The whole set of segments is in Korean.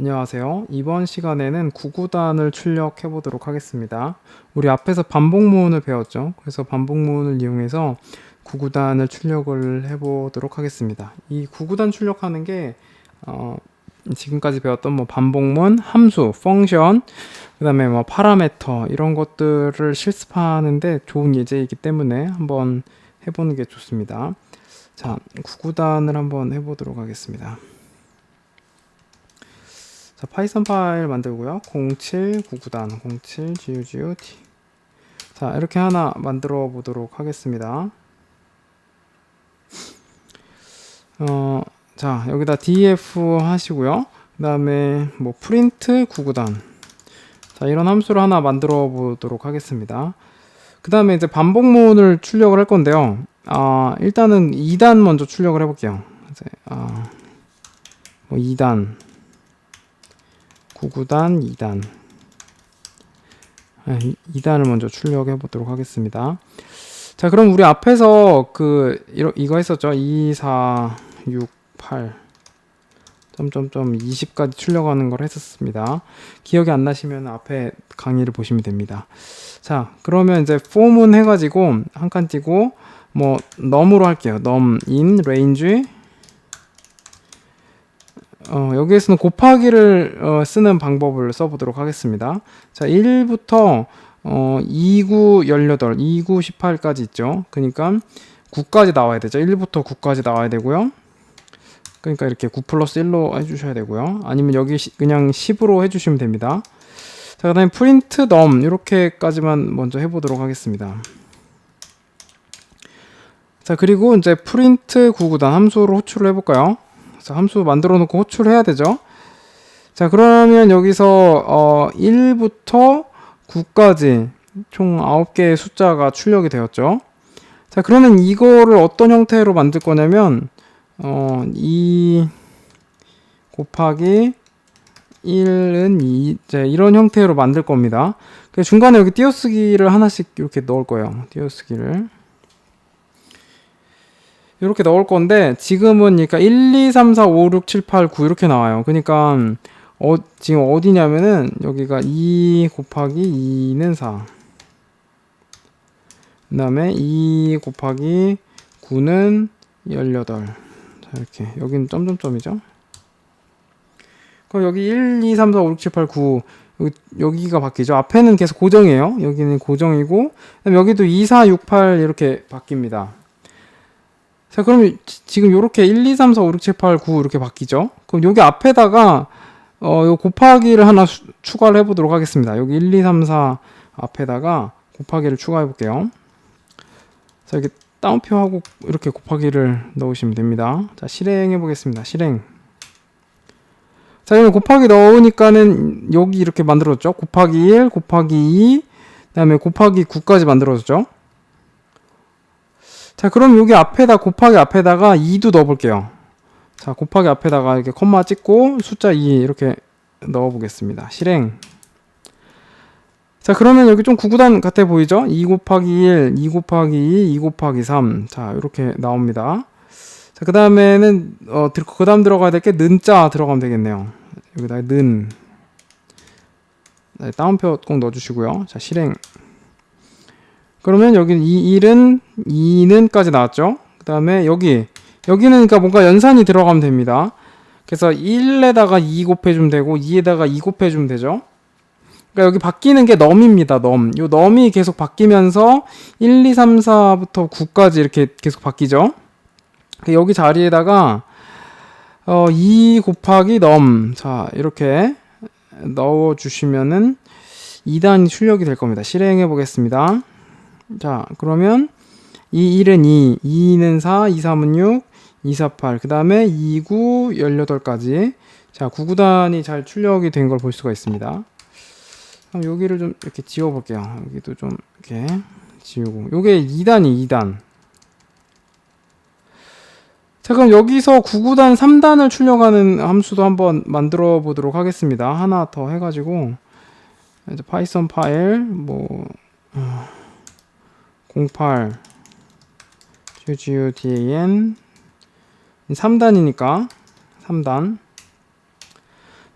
안녕하세요. 이번 시간에는 구구단을 출력해 보도록 하겠습니다. 우리 앞에서 반복문을 배웠죠. 그래서 반복문을 이용해서 구구단을 출력을 해 보도록 하겠습니다. 이 구구단 출력하는 게 어, 지금까지 배웠던 뭐 반복문, 함수, 펑션, 그다음에 뭐 파라메터 이런 것들을 실습하는데 좋은 예제이기 때문에 한번 해보는 게 좋습니다. 자, 구구단을 한번 해보도록 하겠습니다. 자, 파이썬 파일 만들고요. 0799단 07GUGUT 자, 이렇게 하나 만들어 보도록 하겠습니다. 어, 자, 여기다 df 하시고요. 그 다음에 뭐 프린트 99단 자, 이런 함수를 하나 만들어 보도록 하겠습니다. 그 다음에 이제 반복문을 출력을 할 건데요. 아, 일단은 2단 먼저 출력을 해 볼게요. 이제 아, 뭐 2단 99단, 2단. 2단을 먼저 출력해 보도록 하겠습니다. 자, 그럼 우리 앞에서 그 이러, 이거 했었죠. 2, 4, 6, 8 점점점 20까지 출력하는 걸 했었습니다. 기억이 안 나시면 앞에 강의를 보시면 됩니다. 자, 그러면 이제 폼은 해 가지고 한 칸 띄고 뭐 넘으로 할게요. 넘, 인, range 어, 여기에서는 곱하기를 어, 쓰는 방법을 써보도록 하겠습니다. 자, 1부터 어, 29, 18, 29, 18까지 있죠. 그러니까 9까지 나와야 되죠. 1부터 9까지 나와야 되고요. 그러니까 이렇게 9 플러스 1로 해주셔야 되고요. 아니면 여기 시, 그냥 10으로 해주시면 됩니다. 자, 그 다음에 프린트 넘 이렇게까지만 먼저 해보도록 하겠습니다. 자, 그리고 이제 프린트 99단 함수로 호출을 해볼까요? 자, 함수 만들어 놓고 호출해야 되죠. 자, 그러면 여기서 어 1부터 9까지 총 9개의 숫자가 출력이 되었죠. 자, 그러면 이거를 어떤 형태로 만들 거냐면 어 2 곱하기 1은 2 이제 이런 형태로 만들 겁니다. 중간에 여기 띄어쓰기를 하나씩 이렇게 넣을 거예요. 띄어쓰기를 이렇게 넣을 건데 지금은 그러니까 1, 2, 3, 4, 5, 6, 7, 8, 9 이렇게 나와요. 그러니까 어, 지금 어디냐면은 여기가 2 곱하기 2는 4. 그 다음에 2 곱하기 9는 18. 자, 이렇게. 여기는 점점점이죠. 그럼 여기 1, 2, 3, 4, 5, 6, 7, 8, 9. 여기, 가 바뀌죠. 앞에는 계속 고정이에요. 여기는 고정이고, 여기도 2, 4, 6, 8 이렇게 바뀝니다. 자, 그럼 지금 이렇게 1, 2, 3, 4, 5, 6, 7, 8, 9 이렇게 바뀌죠? 그럼 여기 앞에다가 어, 요 곱하기를 하나 수, 추가를 해보도록 하겠습니다. 여기 1, 2, 3, 4 앞에다가 곱하기를 추가해 볼게요. 자, 이렇게 다운표하고 이렇게 곱하기를 넣으시면 됩니다. 자, 실행해 보겠습니다. 실행. 자, 그럼 곱하기 넣으니까는 여기 이렇게 만들어졌죠? 곱하기 1, 곱하기 2, 그 다음에 곱하기 9까지 만들어졌죠? 자, 그럼 여기 앞에다 곱하기 앞에다가 2도 넣어 볼게요. 자, 곱하기 앞에다가 이렇게 콤마 찍고 숫자 2 이렇게 넣어 보겠습니다. 실행. 자, 그러면 여기 좀 구구단 같아 보이죠? 2 곱하기 1, 2 곱하기 2, 2 곱하기 3. 자, 이렇게 나옵니다. 자, 그 다음에는, 어, 그 다음 들어가야 될 게 는자 들어가면 되겠네요. 여기다 는. 네, 다운표 꼭 넣어주시고요. 자, 실행. 그러면 여기 이 1은 2는까지 나왔죠. 그 다음에 여기 여기는 그러니까 뭔가 연산이 들어가면 됩니다. 그래서 1에다가 2 곱해주면 되고 2에다가 2 곱해주면 되죠. 그러니까 여기 바뀌는 게 넘입니다. 넘. 요 넘이 계속 바뀌면서 1, 2, 3, 4부터 9까지 이렇게 계속 바뀌죠. 여기 자리에다가 어, 2 곱하기 넘. 자, 이렇게 넣어 주시면은 2단이 출력이 될 겁니다. 실행해 보겠습니다. 자, 그러면 이 1은 2, 2는 4, 2, 3은 6, 2, 4, 8. 그 다음에 2, 9, 18까지. 자, 9구단이 잘 출력이 된 걸 볼 수가 있습니다. 그럼 여기를 좀 이렇게 지워 볼게요. 여기도 좀 이렇게 지우고. 요게 2단이 2단. 자, 그럼 여기서 9구단 3단을 출력하는 함수도 한번 만들어 보도록 하겠습니다. 하나 더 해가지고, 파이썬 파일, 뭐, 어... 08 GUDAN 3단이니까. 3단.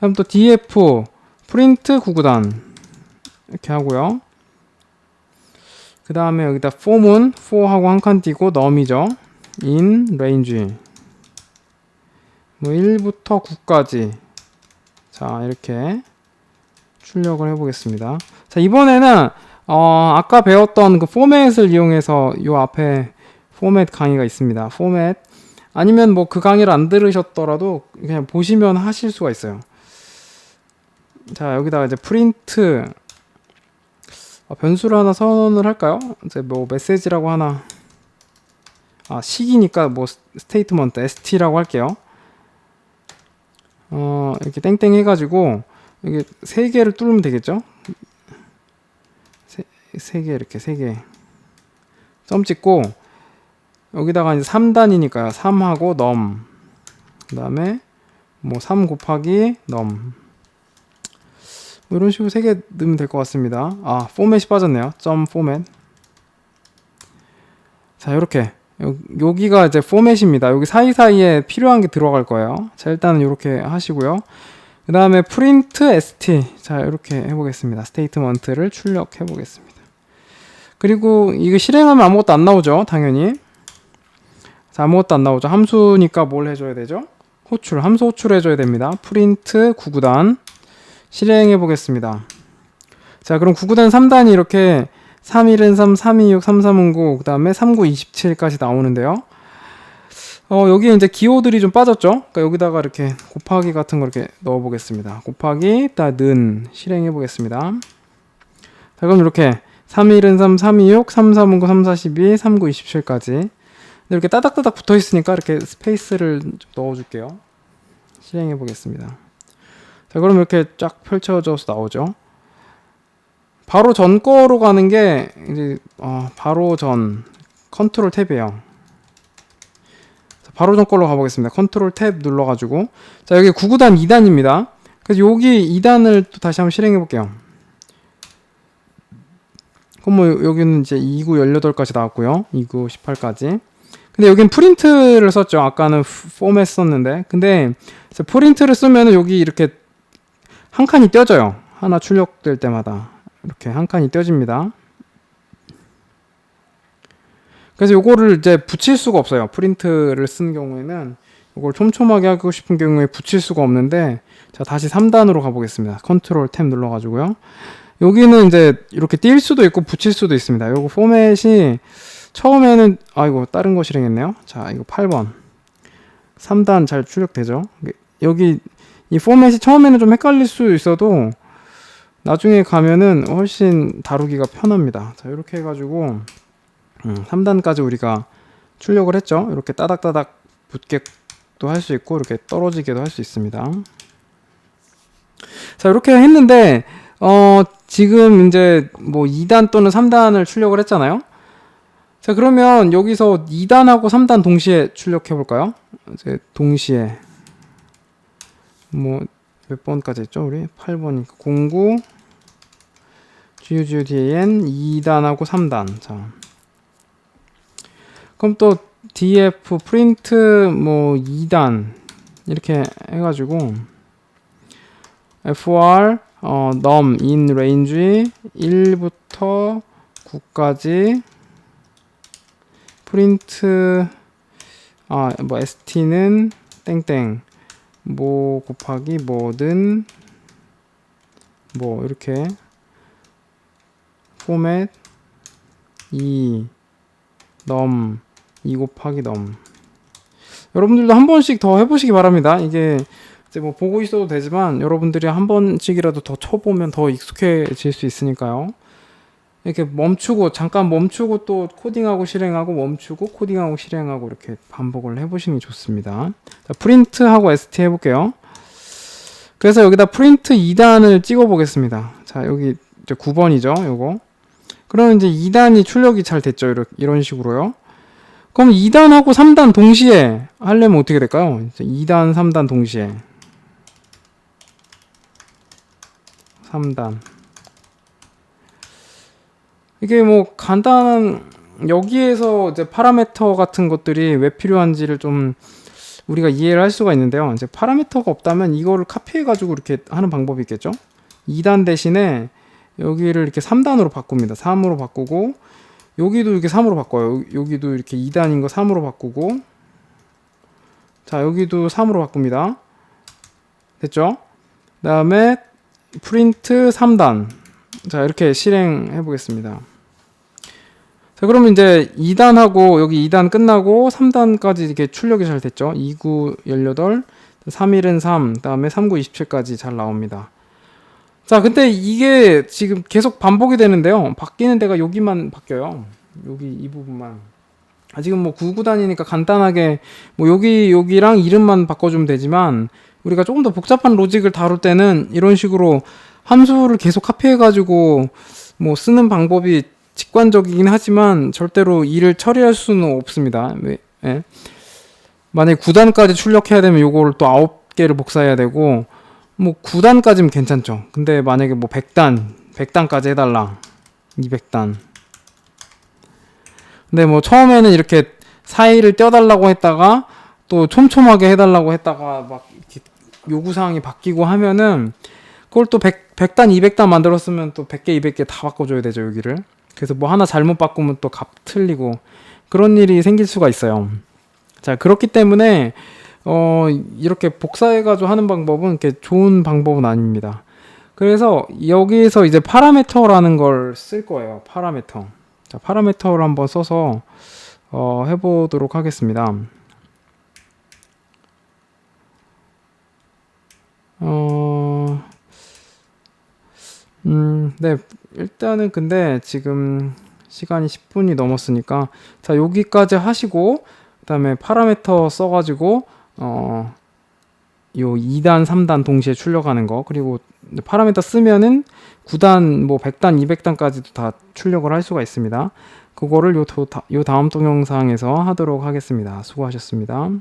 다음 또 df 프린트 구구단. 이렇게 하고요. 그 다음에 여기다 form은 for하고 한 칸 띄고 num이죠. in range 뭐 1부터 9까지. 자 이렇게 출력을 해보겠습니다. 자 이번에는 어, 아까 배웠던 그 포맷을 이용해서 요 앞에 포맷 강의가 있습니다. 포맷 아니면 뭐 그 강의를 안 들으셨더라도 그냥 보시면 하실 수가 있어요. 자 여기다가 이제 프린트 어, 변수를 하나 선언을 할까요? 이제 뭐 메시지라고 하나 아 식이니까 뭐 스테이트먼트 st라고 할게요. 어 이렇게 땡땡 해가지고 이게 세 개를 뚫으면 되겠죠? 세, 세개 이렇게 세 개. 점 찍고 여기다가 이제 3단이니까요. 3하고 넘. 그다음에 뭐 3 곱하기 넘. 뭐 이런 식으로 세 개 넣으면 될 것 같습니다. 아, 포맷이 빠졌네요. 점 포맷. 자, 이렇게 요, 여기가 이제 포맷입니다. 여기 사이사이에 필요한 게 들어갈 거예요. 자, 일단은 이렇게 하시고요. 그 다음에 프린트 st 자 이렇게 해보겠습니다 스테이트먼트를 출력해 보겠습니다 그리고 이거 실행하면 아무것도 안 나오죠 당연히 자 아무것도 안 나오죠 함수니까 뭘 해줘야 되죠 호출 함수 호출해 줘야 됩니다 프린트 구구단 실행해 보겠습니다 자 그럼 구구단 3단이 이렇게 3일은 3, 326, 3309, 그 다음에 3927까지 나오는데요. 어, 여기에 이제 기호들이 좀 빠졌죠? 그러니까 여기다가 이렇게 곱하기 같은 거 이렇게 넣어 보겠습니다. 곱하기, 따는 실행해 보겠습니다. 자, 그럼 이렇게 3일은 3, 326, 3309, 3412, 3927까지. 이렇게 따닥따닥 붙어 있으니까 이렇게 스페이스를 좀 넣어 줄게요. 실행해 보겠습니다. 자, 그럼 이렇게 쫙 펼쳐져서 나오죠? 바로 전 거로 가는 게 이제 어, 바로 전 컨트롤 탭이에요. 자, 바로 전 걸로 가보겠습니다. 컨트롤 탭 눌러가지고 자 여기 9구단 2단입니다. 그래서 여기 2단을 또 다시 한번 실행해 볼게요. 그럼 뭐 여기는 이제 2구 18까지 나왔고요. 2구 18까지. 근데 여긴 프린트를 썼죠. 아까는 포맷 썼는데. 근데 프린트를 쓰면 여기 이렇게 한 칸이 떼져요. 하나 출력될 때마다. 이렇게 한 칸이 떼집니다. 그래서 요거를 이제 붙일 수가 없어요. 프린트를 쓴 경우에는 이걸 촘촘하게 하고 싶은 경우에 붙일 수가 없는데 자 다시 3단으로 가보겠습니다. 컨트롤 탭 눌러가지고요. 여기는 이제 이렇게 띌 수도 있고 붙일 수도 있습니다. 요거 포맷이 처음에는 아이고 다른 거 실행했네요. 자 이거 8번 3단 잘 출력되죠? 여기 이 포맷이 처음에는 좀 헷갈릴 수 있어도 나중에 가면은 훨씬 다루기가 편합니다. 자, 이렇게 해가지고 음, 3단까지 우리가 출력을 했죠. 이렇게 따닥따닥 붙게도 할 수 있고 이렇게 떨어지게도 할 수 있습니다. 자, 이렇게 했는데 어, 지금 이제 뭐 2단 또는 3단을 출력을 했잖아요. 자, 그러면 여기서 2단하고 3단 동시에 출력해 볼까요? 이제 동시에 뭐 몇 번까지 했죠, 우리? 8번이니까 09 GUGUDAN 2단하고 3단. 자. 그럼 또 df 프린트 뭐 2단 이렇게 해 가지고 fr 어 num in range 1부터 9까지 프린트 아 뭐 st는 땡땡 뭐 곱하기 뭐든 뭐 이렇게 포맷 2 넘, 2 곱하기 넘. 여러분들도 한 번씩 더 해보시기 바랍니다. 이게 이제 뭐 보고 있어도 되지만 여러분들이 한 번씩이라도 더 쳐보면 더 익숙해질 수 있으니까요. 이렇게 멈추고 잠깐 멈추고 또 코딩하고 실행하고 멈추고 코딩하고 실행하고 이렇게 반복을 해보시는 게 좋습니다. 자, 프린트하고 ST 해볼게요. 그래서 여기다 프린트 2단을 찍어 보겠습니다. 자 여기 이제 9번이죠. 요거 그러면 이제 2단이 출력이 잘 됐죠. 이런 식으로요. 그럼 2단하고 3단 동시에 하려면 어떻게 될까요? 2단, 3단 동시에. 3단. 이게 뭐 간단한 여기에서 이제 파라메터 같은 것들이 왜 필요한지를 좀 우리가 이해를 할 수가 있는데요. 이제 파라미터가 없다면 이거를 카피해 가지고 이렇게 하는 방법이 있겠죠. 2단 대신에 여기를 이렇게 3단으로 바꿉니다. 3으로 바꾸고 여기도 이렇게 3으로 바꿔요. 여기- 여기도 이렇게 2단인 거 3으로 바꾸고 자 여기도 3으로 바꿉니다. 됐죠? 그다음에 프린트 3단 자 이렇게 실행해 보겠습니다. 자 그러면 이제 2단하고 여기 2단 끝나고 3단까지 이렇게 출력이 잘 됐죠. 29, 18, 3일은 3, 그다음에 39, 27까지 잘 나옵니다. 자, 근데 이게 지금 계속 반복이 되는데요. 바뀌는 데가 여기만 바뀌어요. 여기 이 부분만. 아, 지금 뭐 99단이니까 간단하게 뭐 여기 여기랑 이름만 바꿔 주면 되지만 우리가 조금 더 복잡한 로직을 다룰 때는 이런 식으로 함수를 계속 카피해가지고 뭐 쓰는 방법이 직관적이긴 하지만 절대로 일을 처리할 수는 없습니다. 왜? 예. 만약에 9단까지 출력해야 되면 요거를 또 9개를 복사해야 되고 뭐 9단까지면 괜찮죠. 근데 만약에 뭐 100단, 100단까지 해달라. 200단. 근데 뭐 처음에는 이렇게 사이를 떼어달라고 했다가 또 촘촘하게 해달라고 했다가 막 이렇게 요구 사항이 바뀌고 하면은 그걸 또 100, 100단, 200단 만들었으면 또 100개, 200개 다 바꿔 줘야 되죠, 여기를. 그래서 뭐 하나 잘못 바꾸면 또 값 틀리고 그런 일이 생길 수가 있어요. 자, 그렇기 때문에 어, 이렇게 복사해 가지고 하는 방법은 이렇게 좋은 방법은 아닙니다. 그래서 여기에서 이제 파라메터라는 걸 쓸 거예요. 파라메터. 자, 파라메터를 한번 써서 어, 해보도록 하겠습니다. 어, 음, 네. 일단은 근데 지금 시간이 10분이 넘었으니까 자, 여기까지 하시고 그다음에 파라메터 써 가지고 어, 요 2단, 3단 동시에 출력하는 거 그리고 파라미터 쓰면은 9단, 뭐 100단, 200단까지도 다 출력을 할 수가 있습니다. 그거를 요, 도- 요 다음 동영상에서 하도록 하겠습니다. 수고하셨습니다.